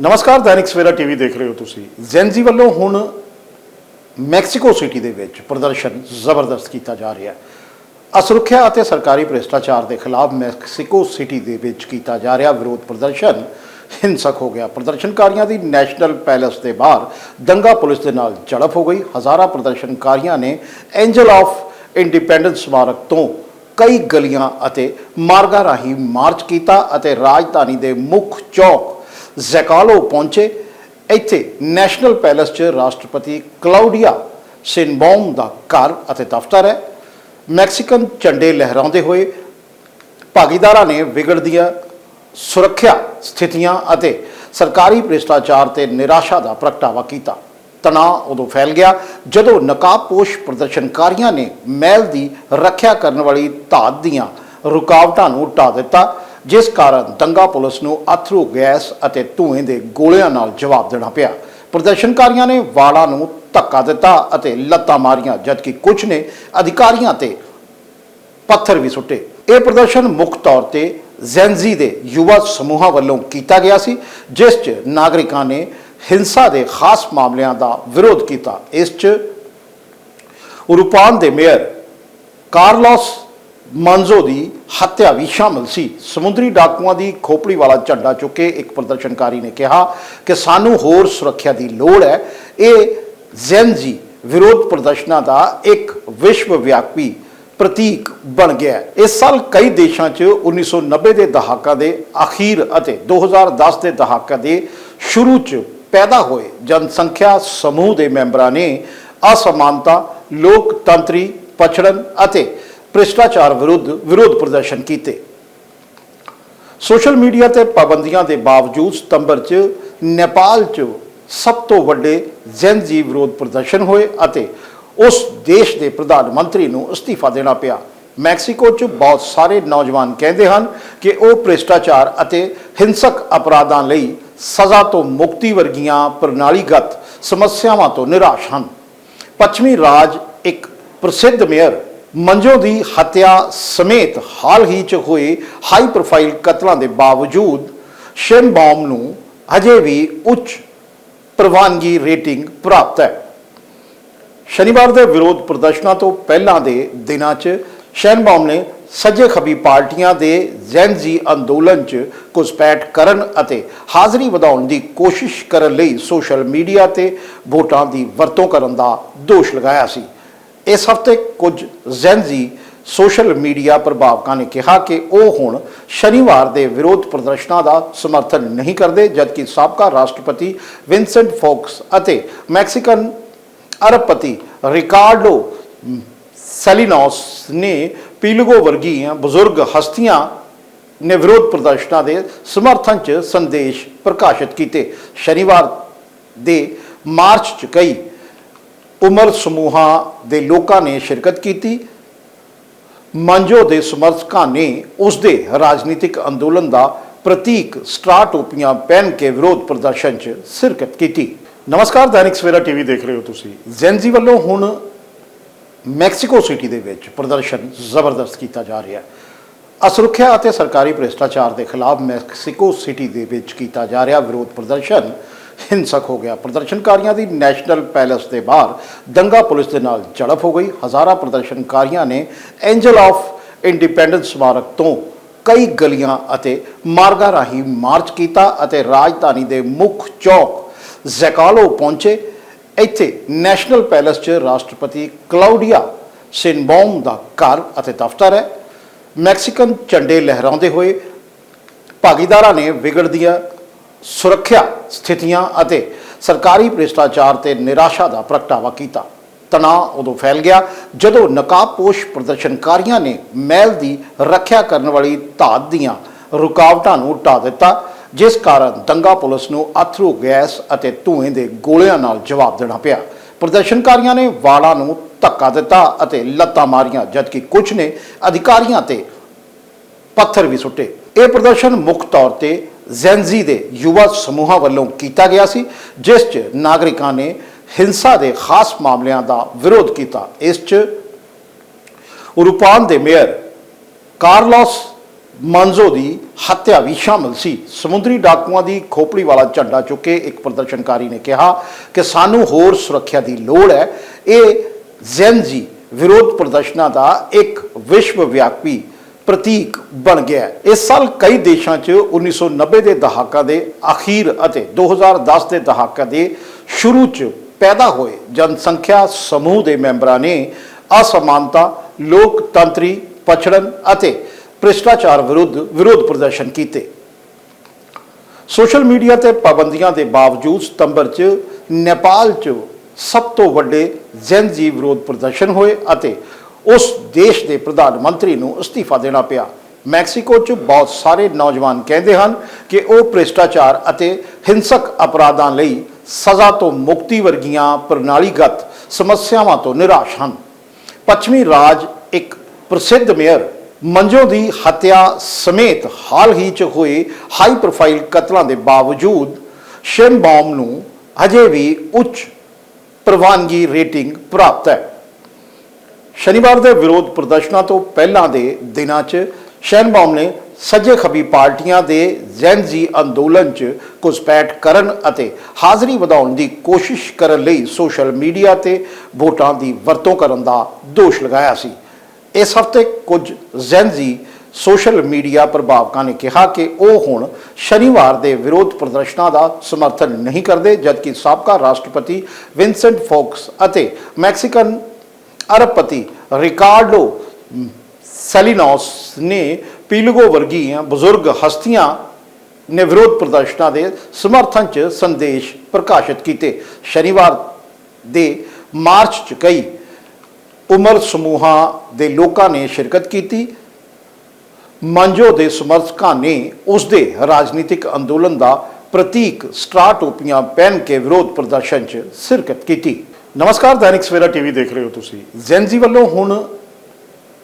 ਨਮਸਕਾਰ, ਦੈਨਿਕ ਸਵੇਰਾ ਟੀਵੀ ਦੇਖ ਰਹੇ ਹੋ ਤੁਸੀਂ। ਜ਼ੈਨਜ਼ੀ ਵੱਲੋਂ ਹੁਣ ਮੈਕਸੀਕੋ ਸਿਟੀ ਦੇ ਵਿੱਚ ਪ੍ਰਦਰਸ਼ਨ ਜ਼ਬਰਦਸਤ ਕੀਤਾ ਜਾ ਰਿਹਾ ਹੈ। ਅਸੁਰੱਖਿਆ ਅਤੇ ਸਰਕਾਰੀ ਭ੍ਰਿਸ਼ਟਾਚਾਰ ਦੇ ਖਿਲਾਫ ਮੈਕਸੀਕੋ ਸਿਟੀ ਦੇ ਵਿੱਚ ਕੀਤਾ ਜਾ ਰਿਹਾ ਵਿਰੋਧ ਪ੍ਰਦਰਸ਼ਨ ਹਿੰਸਕ ਹੋ ਗਿਆ। ਪ੍ਰਦਰਸ਼ਨਕਾਰੀਆਂ ਦੀ ਨੈਸ਼ਨਲ ਪੈਲੇਸ ਦੇ ਬਾਹਰ ਦੰਗਾ ਪੁਲਿਸ ਦੇ ਨਾਲ ਝੜਪ ਹੋ ਗਈ। ਹਜ਼ਾਰਾਂ ਪ੍ਰਦਰਸ਼ਨਕਾਰੀਆਂ ਨੇ ਐਂਜਲ ਆਫ ਇੰਡੀਪੈਂਡੈਂਸ ਸਮਾਰਕ ਤੋਂ ਕਈ ਗਲੀਆਂ ਅਤੇ ਮਾਰਗਾਂ ਰਾਹੀਂ ਮਾਰਚ ਕੀਤਾ ਅਤੇ ਰਾਜਧਾਨੀ ਦੇ ਮੁੱਖ ਚੌਕ ਜ਼ੈਕਾਲੋ ਪਹੁੰਚੇ। ਇੱਥੇ ਨੈਸ਼ਨਲ ਪੈਲੇਸ 'ਚ ਰਾਸ਼ਟਰਪਤੀ ਕਲਾਉਡੀਆ ਸਿਨਬੌਮ ਦਾ ਘਰ ਅਤੇ ਦਫ਼ਤਰ ਹੈ। ਮੈਕਸੀਕਨ ਝੰਡੇ ਲਹਿਰਾਉਂਦੇ ਹੋਏ ਭਾਗੀਦਾਰਾਂ ਨੇ ਵਿਗੜਦੀਆਂ ਸੁਰੱਖਿਆ ਸਥਿਤੀਆਂ ਅਤੇ ਸਰਕਾਰੀ ਭ੍ਰਿਸ਼ਟਾਚਾਰ ਤੇ ਨਿਰਾਸ਼ਾ ਦਾ ਪ੍ਰਗਟਾਵਾ ਕੀਤਾ। ਤਣਾਅ ਉਦੋਂ ਫੈਲ ਗਿਆ ਜਦੋਂ ਨਕਾਬਪੋਸ਼ ਪ੍ਰਦਰਸ਼ਨਕਾਰੀਆਂ ਨੇ ਮਹਿਲ ਦੀ ਰੱਖਿਆ ਕਰਨ ਵਾਲੀ ਧਾਤ ਦੀਆਂ ਰੁਕਾਵਟਾਂ ਨੂੰ ਢਾ ਦਿੱਤਾ। ਜਿਸ ਕਾਰਨ ਦੰਗਾ ਪੁਲਿਸ ਨੂੰ ਅਥਰੂ ਗੈਸ ਅਤੇ ਧੂਏ ਦੇ ਗੋਲਿਆਂ ਨਾਲ ਜਵਾਬ ਦੇਣਾ ਪਿਆ। ਪ੍ਰਦਰਸ਼ਨਕਾਰੀਆਂ ਨੇ ਵਾਲਾਂ ਨੂੰ ਧੱਕਾ ਦਿੱਤਾ ਅਤੇ ਲੱਤਾਂ ਮਾਰੀਆਂ, ਜਦਕਿ ਕੁਝ ਨੇ ਅਧਿਕਾਰੀਆਂ ਤੇ ਪੱਥਰ ਵੀ ਸੁੱਟੇ। ਇਹ ਪ੍ਰਦਰਸ਼ਨ ਮੁੱਖ ਤੌਰ ਤੇ ਜ਼ੈਨਜ਼ੀ ਦੇ ਯੁਵਾ ਸਮੂਹਾਂ ਵੱਲੋਂ ਕੀਤਾ ਗਿਆ ਸੀ, ਜਿਸ 'ਚ ਨਾਗਰਿਕਾਂ ਨੇ ਹਿੰਸਾ ਦੇ ਖਾਸ ਮਾਮਲਿਆਂ ਦਾ ਵਿਰੋਧ ਕੀਤਾ। ਇਸ 'ਚ ਉਰੂਪਾਨ ਦੇ ਮੇਅਰ ਕਾਰਲੋਸ ਮਾਂਜ਼ੋ ਦੀ ਹੱਤਿਆ ਵੀ ਸ਼ਾਮਲ ਸੀ। ਸਮੁੰਦਰੀ ਡਾਕੂਆਂ ਦੀ ਖੋਪੜੀ ਵਾਲਾ ਝੰਡਾ ਚੁੱਕੇ ਇੱਕ ਪ੍ਰਦਰਸ਼ਨਕਾਰੀ ਨੇ ਕਿਹਾ ਕਿ ਸਾਨੂੰ ਹੋਰ ਸੁਰੱਖਿਆ ਦੀ ਲੋੜ ਹੈ। ਇਹ ਜ਼ੈਨਜ਼ੀ ਵਿਰੋਧ ਪ੍ਰਦਰਸ਼ਨਾਂ ਦਾ ਇੱਕ ਵਿਸ਼ਵ ਵਿਆਪੀ ਪ੍ਰਤੀਕ ਬਣ ਗਿਆ ਇਸ ਸਾਲ ਕਈ ਦੇਸ਼ਾਂ 'ਚ 1990 ਦੇ ਦਹਾਕਾ ਦੇ ਅਖੀਰ ਅਤੇ 2010 ਦੇ ਦਹਾਕਾ ਦੇ ਸ਼ੁਰੂ 'ਚ ਪੈਦਾ ਹੋਏ ਜਨਸੰਖਿਆ ਸਮੂਹ ਦੇ ਮੈਂਬਰਾਂ ਨੇ ਅਸਮਾਨਤਾ, ਲੋਕਤੰਤਰੀ ਪਛੜਨ ਅਤੇ ਭ੍ਰਿਸ਼ਟਾਚਾਰ ਵਿਰੁੱਧ ਵਿਰੋਧ ਪ੍ਰਦਰਸ਼ਨ ਕੀਤੇ। ਸੋਸ਼ਲ ਮੀਡੀਆ ਤੇ ਪਾਬੰਦੀਆਂ ਦੇ ਬਾਵਜੂਦ ਸਤੰਬਰ 'ਚ ਨੇਪਾਲ 'ਚ ਸਭ ਤੋਂ ਵੱਡੇ ਜ਼ੈਨਜ਼ੀ ਵਿਰੋਧ ਪ੍ਰਦਰਸ਼ਨ ਹੋਏ ਅਤੇ ਉਸ ਦੇਸ਼ ਦੇ ਪ੍ਰਧਾਨ ਮੰਤਰੀ ਨੂੰ ਅਸਤੀਫਾ ਦੇਣਾ ਪਿਆ। ਮੈਕਸੀਕੋ 'ਚ ਬਹੁਤ ਸਾਰੇ ਨੌਜਵਾਨ ਕਹਿੰਦੇ ਹਨ ਕਿ ਉਹ ਭ੍ਰਿਸ਼ਟਾਚਾਰ ਅਤੇ ਹਿੰਸਕ ਅਪਰਾਧਾਂ ਲਈ ਸਜ਼ਾ ਤੋਂ ਮੁਕਤੀ ਵਰਗੀਆਂ ਪ੍ਰਣਾਲੀਗਤ ਸਮੱਸਿਆਵਾਂ ਤੋਂ ਨਿਰਾਸ਼ ਹਨ। ਪੱਛਮੀ ਰਾਜ ਇੱਕ ਪ੍ਰਸਿੱਧ ਮੇਅਰ ਮੰਜੋ ਦੀ ਹੱਤਿਆ ਸਮੇਤ ਹਾਲ ਹੀ ਚ ਹੋਏ ਹਾਈ ਪ੍ਰੋਫਾਈਲ ਕਤਲਾਂ ਦੇ ਬਾਵਜੂਦ ਸ਼ੇਨਬਾਮ ਨੂੰ ਅਜੇ ਵੀ ਉੱਚ ਪ੍ਰਵਾਨਗੀ ਰੇਟਿੰਗ ਪ੍ਰਾਪਤ ਹੈ। ਸ਼ਨੀਵਾਰ ਦੇ ਵਿਰੋਧ ਪ੍ਰਦਰਸ਼ਨਾਂ ਤੋਂ ਪਹਿਲਾਂ ਦੇ ਦਿਨਾਂ 'ਚ ਸ਼ੈਨਬਾਮ ਨੇ ਸੱਜੇ ਖੱਬੀ ਪਾਰਟੀਆਂ ਦੇ ਜ਼ੈਨਜ਼ੀ ਅੰਦੋਲਨ 'ਚ ਘੁਸਪੈਠ ਕਰਨ ਅਤੇ ਹਾਜ਼ਰੀ ਵਧਾਉਣ ਦੀ ਕੋਸ਼ਿਸ਼ ਕਰਨ ਲਈ ਸੋਸ਼ਲ ਮੀਡੀਆ ਤੇ ਵੋਟਾਂ ਦੀ ਵਰਤੋਂ ਕਰਨ ਦਾ ਦੋਸ਼ ਲਗਾਇਆ ਸੀ। ਇਸ ਹਫ਼ਤੇ ਕੁਝ ਜ਼ੈਨਜ਼ੀ ਸੋਸ਼ਲ ਮੀਡੀਆ ਪ੍ਰਭਾਵਕਾਂ ਨੇ ਕਿਹਾ ਕਿ ਉਹ ਹੁਣ ਸ਼ਨੀਵਾਰ ਦੇ ਵਿਰੋਧ ਪ੍ਰਦਰਸ਼ਨਾਂ ਦਾ ਸਮਰਥਨ ਨਹੀਂ ਕਰਦੇ, ਜਦਕਿ ਸਾਬਕਾ ਰਾਸ਼ਟਰਪਤੀ ਵਿਨਸੈਂਟ ਫੋਕਸ ਅਤੇ ਮੈਕਸੀਕਨ ਅਰਬਪਤੀ ਰਿਕਾਰਡੋ ਸੈਲਿਨੋਸ ਨੇ ਪੀਲਗੋ ਵਰਗੀਆਂ ਬਜ਼ੁਰਗ ਹਸਤੀਆਂ ਨੇ ਵਿਰੋਧ ਪ੍ਰਦਰਸ਼ਨਾਂ ਦੇ ਸਮਰਥਨ 'ਚ ਸੰਦੇਸ਼ ਪ੍ਰਕਾਸ਼ਿਤ ਕੀਤੇ। ਸ਼ਨੀਵਾਰ ਦੇ ਮਾਰਚ 'ਚ ਕਈ ਉਮਰ ਸਮੂਹਾਂ ਦੇ ਲੋਕਾਂ ਨੇ ਸ਼ਿਰਕਤ ਕੀਤੀ। ਮੰਜੋ ਦੇ ਸਮਰਥਕਾਂ ਨੇ ਉਸ ਦੇ ਰਾਜਨੀਤਿਕ ਅੰਦੋਲਨ ਦਾ ਪ੍ਰਤੀਕ ਸਟ੍ਰਾ ਟੋਪੀਆਂ ਪਹਿਨ ਕੇ ਵਿਰੋਧ ਪ੍ਰਦਰਸ਼ਨ 'ਚ ਸ਼ਿਰਕਤ ਕੀਤੀ। ਨਮਸਕਾਰ, ਦੈਨਿਕ ਸਵੇਰਾ ਟੀਵੀ ਦੇਖ ਰਹੇ ਹੋ ਤੁਸੀਂ। ਜ਼ੈਨਜ਼ੀ ਵੱਲੋਂ ਹੁਣ ਮੈਕਸੀਕੋ ਸਿਟੀ ਦੇ ਵਿੱਚ ਪ੍ਰਦਰਸ਼ਨ ਜ਼ਬਰਦਸਤ ਕੀਤਾ ਜਾ ਰਿਹਾ ਹੈ। ਅਸੁਰੱਖਿਆ ਅਤੇ ਸਰਕਾਰੀ ਭ੍ਰਿਸ਼ਟਾਚਾਰ ਦੇ ਖਿਲਾਫ ਮੈਕਸੀਕੋ ਸਿਟੀ ਦੇ ਵਿੱਚ ਕੀਤਾ ਜਾ ਰਿਹਾ ਵਿਰੋਧ ਪ੍ਰਦਰਸ਼ਨ। ਹਿੰਸਕ ਹੋ ਗਿਆ। ਪ੍ਰਦਰਸ਼ਨਕਾਰੀਆਂ ਦੀ ਨੈਸ਼ਨਲ ਪੈਲੇਸ ਦੇ ਬਾਹਰ ਦੰਗਾ ਪੁਲਿਸ ਦੇ ਨਾਲ ਝੜਪ ਹੋ ਗਈ। ਹਜ਼ਾਰਾਂ ਪ੍ਰਦਰਸ਼ਨਕਾਰੀਆਂ ਨੇ ਐਂਜਲ ਆਫ ਇੰਡੀਪੈਂਡੈਂਸ ਸਮਾਰਕ ਤੋਂ ਕਈ ਗਲੀਆਂ ਅਤੇ ਮਾਰਗਾਂ ਰਾਹੀਂ ਮਾਰਚ ਕੀਤਾ ਅਤੇ ਰਾਜਧਾਨੀ ਦੇ ਮੁੱਖ ਚੌਕ ਜ਼ੈਕਾਲੋ ਪਹੁੰਚੇ। ਇੱਥੇ ਨੈਸ਼ਨਲ ਪੈਲੇਸ 'ਚ ਰਾਸ਼ਟਰਪਤੀ ਕਲਾਉਡੀਆ ਸਿਨਬੌਮ ਦਾ ਘਰ ਅਤੇ ਦਫ਼ਤਰ ਹੈ। ਮੈਕਸੀਕਨ ਝੰਡੇ ਲਹਿਰਾਉਂਦੇ ਹੋਏ ਭਾਗੀਦਾਰਾਂ ਨੇ ਵਿਗੜਦੀਆਂ ਸੁਰੱਖਿਆ ਸਥਿਤੀਆਂ ਅਤੇ ਸਰਕਾਰੀ ਭ੍ਰਿਸ਼ਟਾਚਾਰ ਤੇ ਨਿਰਾਸ਼ਾ ਦਾ ਪ੍ਰਗਟਾਵਾ ਕੀਤਾ। ਤਣਾਅ ਉਦੋਂ ਫੈਲ ਗਿਆ ਜਦੋਂ ਨਕਾਬਪੋਸ਼ ਪ੍ਰਦਰਸ਼ਨਕਾਰੀਆਂ ਨੇ ਮਹਿਲ ਦੀ ਰੱਖਿਆ ਕਰਨ ਵਾਲੀ ਧਾਤ ਦੀਆਂ ਰੁਕਾਵਟਾਂ ਨੂੰ ਢਾ ਦਿੱਤਾ, ਜਿਸ ਕਾਰਨ ਦੰਗਾ ਪੁਲਿਸ ਨੂੰ ਅਥਰੂ ਗੈਸ ਅਤੇ ਧੂਏ ਦੇ ਗੋਲਿਆਂ ਨਾਲ ਜਵਾਬ ਦੇਣਾ ਪਿਆ। ਪ੍ਰਦਰਸ਼ਨਕਾਰੀਆਂ ਨੇ ਵਾਲਾਂ ਨੂੰ ਧੱਕਾ ਦਿੱਤਾ ਅਤੇ ਲੱਤਾਂ ਮਾਰੀਆਂ, ਜਦਕਿ ਕੁਝ ਨੇ ਅਧਿਕਾਰੀਆਂ ਤੇ ਪੱਥਰ ਵੀ ਸੁੱਟੇ। ਇਹ ਪ੍ਰਦਰਸ਼ਨ ਮੁੱਖ ਤੌਰ ਤੇ ਜ਼ੈਨਜ਼ੀ ਦੇ ਯੁਵਾ ਸਮੂਹਾਂ ਵੱਲੋਂ ਕੀਤਾ ਗਿਆ ਸੀ, ਜਿਸ 'ਚ ਨਾਗਰਿਕਾਂ ਨੇ ਹਿੰਸਾ ਦੇ ਖਾਸ ਮਾਮਲਿਆਂ ਦਾ ਵਿਰੋਧ ਕੀਤਾ। ਇਸ 'ਚ ਉਰੂਪਾਨ ਦੇ ਮੇਅਰ ਕਾਰਲੋਸ ਮੰਜ਼ੋ ਦੀ ਹੱਤਿਆ ਵੀ ਸ਼ਾਮਲ ਸੀ। ਸਮੁੰਦਰੀ ਡਾਕੂਆਂ ਦੀ ਖੋਪੜੀ ਵਾਲਾ ਝੰਡਾ ਚੁੱਕੇ ਇੱਕ ਪ੍ਰਦਰਸ਼ਨਕਾਰੀ ਨੇ ਕਿਹਾ ਕਿ ਸਾਨੂੰ ਹੋਰ ਸੁਰੱਖਿਆ ਦੀ ਲੋੜ ਹੈ। ਇਹ ਜ਼ੈਨਜੀ ਵਿਰੋਧ ਪ੍ਰਦਰਸ਼ਨਾਂ ਦਾ ਇੱਕ ਵਿਸ਼ਵ ਵਿਆਪੀ ਪ੍ਰਤੀਕ ਬਣ ਗਿਆ ਇਸ ਸਾਲ ਕਈ ਦੇਸ਼ਾਂ 'ਚ 1990 ਦੇ ਦਹਾਕਾ ਦੇ ਅਖੀਰ ਅਤੇ 2010 ਦੇ ਦਹਾਕਾ ਦੇ ਸ਼ੁਰੂ 'ਚ ਪੈਦਾ ਹੋਏ ਜਨਸੰਖਿਆ ਸਮੂਹ ਦੇ ਮੈਂਬਰਾਂ ਨੇ ਅਸਮਾਨਤਾ, ਲੋਕਤੰਤਰੀ ਪਛੜਨ ਅਤੇ ਭ੍ਰਿਸ਼ਟਾਚਾਰ ਵਿਰੁੱਧ ਵਿਰੋਧ ਪ੍ਰਦਰਸ਼ਨ ਕੀਤੇ। ਸੋਸ਼ਲ ਮੀਡੀਆ ਤੇ ਪਾਬੰਦੀਆਂ ਦੇ ਬਾਵਜੂਦ ਸਤੰਬਰ 'ਚ ਨੇਪਾਲ 'ਚ ਸਭ ਤੋਂ ਵੱਡੇ ਜਨਜੀ ਵਿਰੋਧ ਪ੍ਰਦਰਸ਼ਨ ਹੋਏ ਅਤੇ ਉਸ ਦੇਸ਼ ਦੇ ਪ੍ਰਧਾਨ ਮੰਤਰੀ ਨੂੰ ਅਸਤੀਫਾ ਦੇਣਾ ਪਿਆ। ਮੈਕਸੀਕੋ 'ਚ ਬਹੁਤ ਸਾਰੇ ਨੌਜਵਾਨ ਕਹਿੰਦੇ ਹਨ ਕਿ ਉਹ ਭ੍ਰਿਸ਼ਟਾਚਾਰ ਅਤੇ ਹਿੰਸਕ ਅਪਰਾਧਾਂ ਲਈ ਸਜ਼ਾ ਤੋਂ ਮੁਕਤੀ ਵਰਗੀਆਂ ਪ੍ਰਣਾਲੀਗਤ ਸਮੱਸਿਆਵਾਂ ਤੋਂ ਨਿਰਾਸ਼ ਹਨ। ਪੱਛਮੀ ਰਾਜ ਇੱਕ ਪ੍ਰਸਿੱਧ ਮੇਅਰ ਮੰਜੋ ਦੀ ਹੱਤਿਆ ਸਮੇਤ ਹਾਲ ਹੀ ਚ ਹੋਏ ਹਾਈ ਪ੍ਰੋਫਾਈਲ ਕਤਲਾਂ ਦੇ ਬਾਵਜੂਦ ਸ਼ੇਨਬਾਮ ਨੂੰ ਅਜੇ ਵੀ ਉੱਚ ਪ੍ਰਵਾਨਗੀ ਰੇਟਿੰਗ ਪ੍ਰਾਪਤ ਹੈ। ਸ਼ਨੀਵਾਰ ਦੇ ਵਿਰੋਧ ਪ੍ਰਦਰਸ਼ਨਾਂ ਤੋਂ ਪਹਿਲਾਂ ਦੇ ਦਿਨਾਂ 'ਚ ਸ਼ੈਨਬਾਮ ਨੇ ਸੱਜੇ ਖੱਬੀ ਪਾਰਟੀਆਂ ਦੇ ਜ਼ੈਨਜੀ ਅੰਦੋਲਨ 'ਚ ਘੁਸਪੈਠ ਕਰਨ ਅਤੇ ਹਾਜ਼ਰੀ ਵਧਾਉਣ ਦੀ ਕੋਸ਼ਿਸ਼ ਕਰਨ ਲਈ ਸੋਸ਼ਲ ਮੀਡੀਆ ਤੇ ਵੋਟਾਂ ਦੀ ਵਰਤੋਂ ਕਰਨ ਦਾ ਦੋਸ਼ ਲਗਾਇਆ ਸੀ। ਇਸ ਹਫ਼ਤੇ ਕੁਝ ਜ਼ੈਨਜੀ ਸੋਸ਼ਲ ਮੀਡੀਆ ਪ੍ਰਭਾਵਕਾਂ ਨੇ ਕਿਹਾ ਕਿ ਉਹ ਹੁਣ ਸ਼ਨੀਵਾਰ ਦੇ ਵਿਰੋਧ ਪ੍ਰਦਰਸ਼ਨਾਂ ਦਾ ਸਮਰਥਨ ਨਹੀਂ ਕਰਦੇ, ਜਦਕਿ ਸਾਬਕਾ ਰਾਸ਼ਟਰਪਤੀ ਵਿਨਸੈਂਟ ਫੋਕਸ ਅਤੇ ਮੈਕਸੀਕਨ ਅਰਬਪਤੀ ਰਿਕਾਰਡੋ ਸੈਲਿਨੋਸ ਨੇ ਪੀਲਗੋ ਵਰਗੀਆਂ ਬਜ਼ੁਰਗ ਹਸਤੀਆਂ ਨੇ ਵਿਰੋਧ ਪ੍ਰਦਰਸ਼ਨਾਂ ਦੇ ਸਮਰਥਨ 'ਚ ਸੰਦੇਸ਼ ਪ੍ਰਕਾਸ਼ਿਤ ਕੀਤੇ। ਸ਼ਨੀਵਾਰ ਦੇ ਮਾਰਚ 'ਚ ਕਈ ਉਮਰ ਸਮੂਹਾਂ ਦੇ ਲੋਕਾਂ ਨੇ ਸ਼ਿਰਕਤ ਕੀਤੀ। ਮੰਜੋ ਦੇ ਸਮਰਥਕਾਂ ਨੇ ਉਸ ਦੇ ਰਾਜਨੀਤਿਕ ਅੰਦੋਲਨ ਦਾ ਪ੍ਰਤੀਕ ਸਟ੍ਰਾ ਟੋਪੀਆਂ ਪਹਿਨ ਕੇ ਵਿਰੋਧ ਪ੍ਰਦਰਸ਼ਨ 'ਚ ਸ਼ਿਰਕਤ ਕੀਤੀ। ਨਮਸਕਾਰ, ਦੈਨਿਕ ਸਵੇਰਾ ਟੀਵੀ ਦੇਖ ਰਹੇ ਹੋ ਤੁਸੀਂ। ਜ਼ੈਨਜੀ ਵੱਲੋਂ ਹੁਣ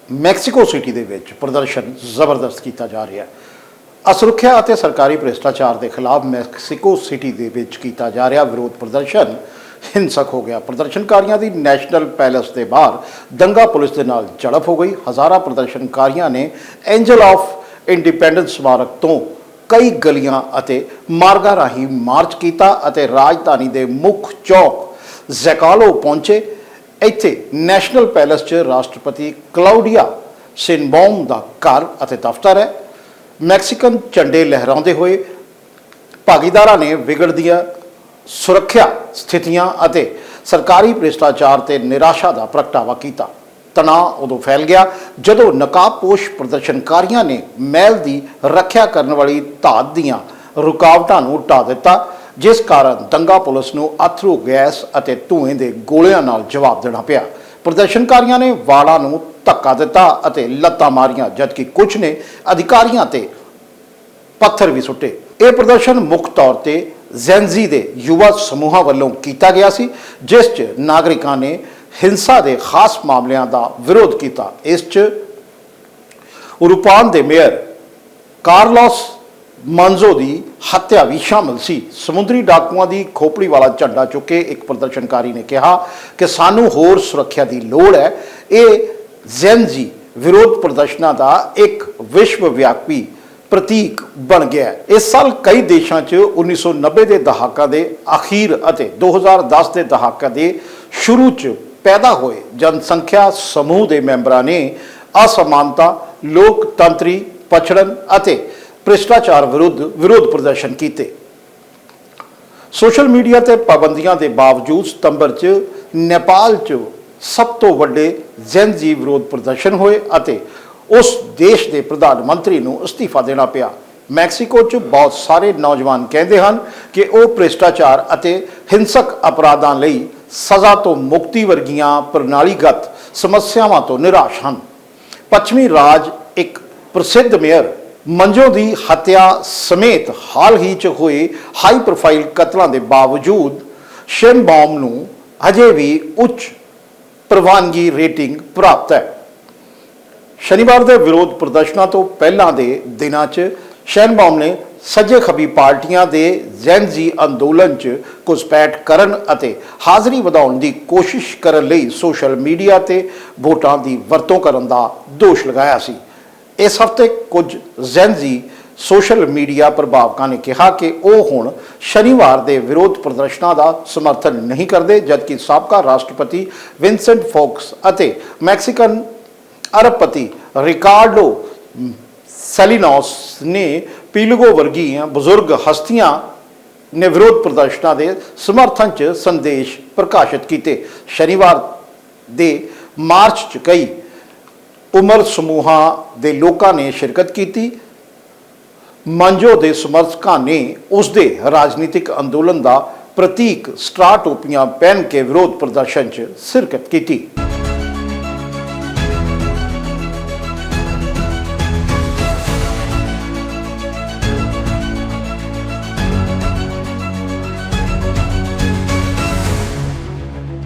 ਮੈਕਸੀਕੋ ਸਿਟੀ ਦੇ ਵਿੱਚ ਪ੍ਰਦਰਸ਼ਨ ਜ਼ਬਰਦਸਤ ਕੀਤਾ ਜਾ ਰਿਹਾ ਹੈ। ਅਸੁਰੱਖਿਆ ਅਤੇ ਸਰਕਾਰੀ ਭ੍ਰਿਸ਼ਟਾਚਾਰ ਦੇ ਖਿਲਾਫ ਮੈਕਸੀਕੋ ਸਿਟੀ ਦੇ ਵਿੱਚ ਕੀਤਾ ਜਾ ਰਿਹਾ ਵਿਰੋਧ ਪ੍ਰਦਰਸ਼ਨ। ਹਿੰਸਕ ਹੋ ਗਿਆ ਪ੍ਰਦਰਸ਼ਨਕਾਰੀਆਂ ਦੀ ਨੈਸ਼ਨਲ ਪੈਲੇਸ ਦੇ ਬਾਹਰ। ਦੰਗਾ ਪੁਲਿਸ ਦੇ ਨਾਲ ਝੜਪ ਹੋ ਗਈ। ਹਜ਼ਾਰਾਂ ਪ੍ਰਦਰਸ਼ਨਕਾਰੀਆਂ ਨੇ ਐਂਜਲ ਆਫ ਇੰਡੀਪੈਂਡੈਂਸ ਸਮਾਰਕ ਤੋਂ ਕਈ ਗਲੀਆਂ ਅਤੇ ਮਾਰਗਾਂ ਰਾਹੀਂ ਮਾਰਚ ਕੀਤਾ ਅਤੇ ਰਾਜਧਾਨੀ ਦੇ ਮੁੱਖ ਚੌਕ ਜ਼ੈਕਾਲੋ ਪਹੁੰਚੇ। ਇੱਥੇ ਨੈਸ਼ਨਲ ਪੈਲੇਸ 'ਚ ਰਾਸ਼ਟਰਪਤੀ ਕਲਾਉਡੀਆ ਸ਼ਿਨਬੌਮ ਦਾ ਘਰ ਅਤੇ ਦਫ਼ਤਰ ਹੈ। ਮੈਕਸੀਕਨ ਝੰਡੇ ਲਹਿਰਾਉਂਦੇ ਹੋਏ ਭਾਗੀਦਾਰਾਂ ਨੇ ਵਿਗੜਦੀਆਂ ਸੁਰੱਖਿਆ ਸਥਿਤੀਆਂ ਅਤੇ ਸਰਕਾਰੀ ਭ੍ਰਿਸ਼ਟਾਚਾਰ ਤੇ ਨਿਰਾਸ਼ਾ ਦਾ ਪ੍ਰਗਟਾਵਾ ਕੀਤਾ। ਤਣਾਅ ਉਦੋਂ ਫੈਲ ਗਿਆ ਜਦੋਂ ਨਕਾਬਪੋਸ਼ ਪ੍ਰਦਰਸ਼ਨਕਾਰੀਆਂ ਨੇ ਮਹਿਲ ਦੀ ਰੱਖਿਆ ਕਰਨ ਵਾਲੀ ਧਾਤ ਦੀਆਂ ਰੁਕਾਵਟਾਂ ਨੂੰ ਢਾ ਦਿੱਤਾ। ਜਿਸ ਕਾਰਨ ਦੰਗਾ ਪੁਲਿਸ ਨੂੰ ਅਥਰੂ ਗੈਸ ਅਤੇ ਧੂਏ ਦੇ ਗੋਲਿਆਂ ਨਾਲ ਜਵਾਬ ਦੇਣਾ ਪਿਆ। ਪ੍ਰਦਰਸ਼ਨਕਾਰੀਆਂ ਨੇ ਵਾਲਾਂ ਨੂੰ ਧੱਕਾ ਦਿੱਤਾ ਅਤੇ ਲੱਤਾਂ ਮਾਰੀਆਂ, ਜਦਕਿ ਕੁਝ ਨੇ ਅਧਿਕਾਰੀਆਂ ਤੇ ਪੱਥਰ ਵੀ ਸੁੱਟੇ। ਇਹ ਪ੍ਰਦਰਸ਼ਨ ਮੁੱਖ ਤੌਰ ਤੇ ਜ਼ੈਨਜ਼ੀ ਦੇ ਯੁਵਾ ਸਮੂਹਾਂ ਵੱਲੋਂ ਕੀਤਾ ਗਿਆ ਸੀ, ਜਿਸ 'ਚ ਨਾਗਰਿਕਾਂ ਨੇ ਹਿੰਸਾ ਦੇ ਖਾਸ ਮਾਮਲਿਆਂ ਦਾ ਵਿਰੋਧ ਕੀਤਾ। ਇਸ 'ਚ ਉਰੂਪਾਨ ਦੇ ਮੇਅਰ ਕਾਰਲੋਸ ਮੰਜ਼ੋ ਦੀ ਹੱਤਿਆ ਵੀ ਸ਼ਾਮਲ ਸੀ ਸਮੁੰਦਰੀ ਡਾਕੂਆਂ ਦੀ ਖੋਪੜੀ ਵਾਲਾ ਝੰਡਾ ਚੁੱਕ ਕੇ ਇੱਕ ਪ੍ਰਦਰਸ਼ਨਕਾਰੀ ਨੇ ਕਿਹਾ ਕਿ ਸਾਨੂੰ ਹੋਰ ਸੁਰੱਖਿਆ ਦੀ ਲੋੜ ਹੈ ਇਹ ਜ਼ੈਨਜੀ ਵਿਰੋਧ ਪ੍ਰਦਰਸ਼ਨਾਂ ਦਾ ਇੱਕ ਵਿਸ਼ਵ ਵਿਆਪੀ ਪ੍ਰਤੀਕ ਬਣ ਗਿਆ ਹੈ। ਇਸ ਸਾਲ ਕਈ ਦੇਸ਼ਾਂ 'ਚ 1990 ਦੇ ਦਹਾਕਾ ਦੇ ਅਖੀਰ ਅਤੇ 2010 ਦੇ ਦਹਾਕਾ ਦੇ ਸ਼ੁਰੂ 'ਚ ਪੈਦਾ ਹੋਏ ਜਨਸੰਖਿਆ ਸਮੂਹ ਦੇ ਮੈਂਬਰਾਂ ਨੇ ਅਸਮਾਨਤਾ, ਲੋਕਤੰਤਰੀ ਪਛੜਨ ਅਤੇ ਭ੍ਰਿਸ਼ਟਾਚਾਰ ਵਿਰੁੱਧ, ਵਿਰੋਧ ਪ੍ਰਦਰਸ਼ਨ ਕੀਤੇ। ਸੋਸ਼ਲ ਮੀਡੀਆ ਤੇ ਪਾਬੰਦੀਆਂ ਦੇ ਬਾਵਜੂਦ ਸਤੰਬਰ 'ਚ ਨੇਪਾਲ 'ਚ ਸਭ ਤੋਂ ਵੱਡੇ ਜਨਜੀ ਵਿਰੋਧ ਪ੍ਰਦਰਸ਼ਨ ਹੋਏ ਅਤੇ ਉਸ ਦੇਸ਼ ਦੇ ਪ੍ਰਧਾਨ ਮੰਤਰੀ ਨੂੰ ਅਸਤੀਫਾ ਦੇਣਾ ਪਿਆ। ਮੈਕਸੀਕੋ 'ਚ ਬਹੁਤ ਸਾਰੇ ਨੌਜਵਾਨ ਕਹਿੰਦੇ ਹਨ ਕਿ ਉਹ ਭ੍ਰਿਸ਼ਟਾਚਾਰ ਅਤੇ ਹਿੰਸਕ ਅਪਰਾਧਾਂ ਲਈ ਸਜ਼ਾ ਤੋਂ ਮੁਕਤੀ ਵਰਗੀਆਂ ਪ੍ਰਣਾਲੀਗਤ ਸਮੱਸਿਆਵਾਂ ਤੋਂ ਨਿਰਾਸ਼ ਹਨ। ਪੱਛਮੀ ਰਾਜ ਇੱਕ ਪ੍ਰਸਿੱਧ ਮੇਅਰ ਮੰਜੋ ਦੀ ਹੱਤਿਆ ਸਮੇਤ ਹਾਲ ਹੀ ਚ ਹੋਏ ਹਾਈ ਪ੍ਰੋਫਾਈਲ ਕਤਲਾਂ ਦੇ ਬਾਵਜੂਦ ਸ਼ੇਨਬਾਮ ਨੂੰ ਅਜੇ ਵੀ ਉੱਚ ਪ੍ਰਵਾਨਗੀ ਰੇਟਿੰਗ ਪ੍ਰਾਪਤ ਹੈ। ਸ਼ਨੀਵਾਰ ਦੇ ਵਿਰੋਧ ਪ੍ਰਦਰਸ਼ਨਾਂ ਤੋਂ ਪਹਿਲਾਂ ਦੇ ਦਿਨਾਂ 'ਚ ਸ਼ੈਨਬਾਮ ਨੇ ਸੱਜੇ ਖੱਬੀ ਪਾਰਟੀਆਂ ਦੇ ਜ਼ੈਨਜੀ ਅੰਦੋਲਨ 'ਚ ਘੁਸਪੈਠ ਕਰਨ ਅਤੇ ਹਾਜ਼ਰੀ ਵਧਾਉਣ ਦੀ ਕੋਸ਼ਿਸ਼ ਕਰਨ ਲਈ ਸੋਸ਼ਲ ਮੀਡੀਆ ਤੇ ਵੋਟਾਂ ਦੀ ਵਰਤੋਂ ਕਰਨ ਦਾ ਦੋਸ਼ ਲਗਾਇਆ ਸੀ। ਇਸ ਹਫ਼ਤੇ ਕੁਝ ਜ਼ੈਨਜ਼ੀ ਸੋਸ਼ਲ ਮੀਡੀਆ ਪ੍ਰਭਾਵਕਾਂ ਨੇ ਕਿਹਾ ਕਿ ਉਹ ਹੁਣ ਸ਼ਨੀਵਾਰ ਦੇ ਵਿਰੋਧ ਪ੍ਰਦਰਸ਼ਨਾਂ ਦਾ ਸਮਰਥਨ ਨਹੀਂ ਕਰਦੇ, ਜਦਕਿ ਸਾਬਕਾ ਰਾਸ਼ਟਰਪਤੀ ਵਿਨਸੈਂਟ ਫੋਕਸ ਅਤੇ ਮੈਕਸੀਕਨ ਅਰਬਪਤੀ ਰਿਕਾਰਡੋ ਸੈਲਿਨੋਸ ਨੇ ਪੀਲਗੋ ਵਰਗੀਆਂ ਬਜ਼ੁਰਗ ਹਸਤੀਆਂ ਨੇ ਵਿਰੋਧ ਪ੍ਰਦਰਸ਼ਨਾਂ ਦੇ ਸਮਰਥਨ 'ਚ ਸੰਦੇਸ਼ ਪ੍ਰਕਾਸ਼ਿਤ ਕੀਤੇ। ਸ਼ਨੀਵਾਰ ਦੇ ਮਾਰਚ 'ਚ ਕਈ ਉਮਰ ਸਮੂਹਾਂ ਦੇ ਲੋਕਾਂ ਨੇ ਸ਼ਿਰਕਤ ਕੀਤੀ। ਮੰਜੋ ਦੇ ਸਮਰਥਕਾਂ ਨੇ ਉਸ ਦੇ ਰਾਜਨੀਤਿਕ ਅੰਦੋਲਨ ਦਾ ਪ੍ਰਤੀਕ ਸਟ੍ਰਾ ਟੋਪੀਆਂ ਪਹਿਨ ਕੇ ਵਿਰੋਧ ਪ੍ਰਦਰਸ਼ਨ 'ਚ ਸ਼ਿਰਕਤ ਕੀਤੀ।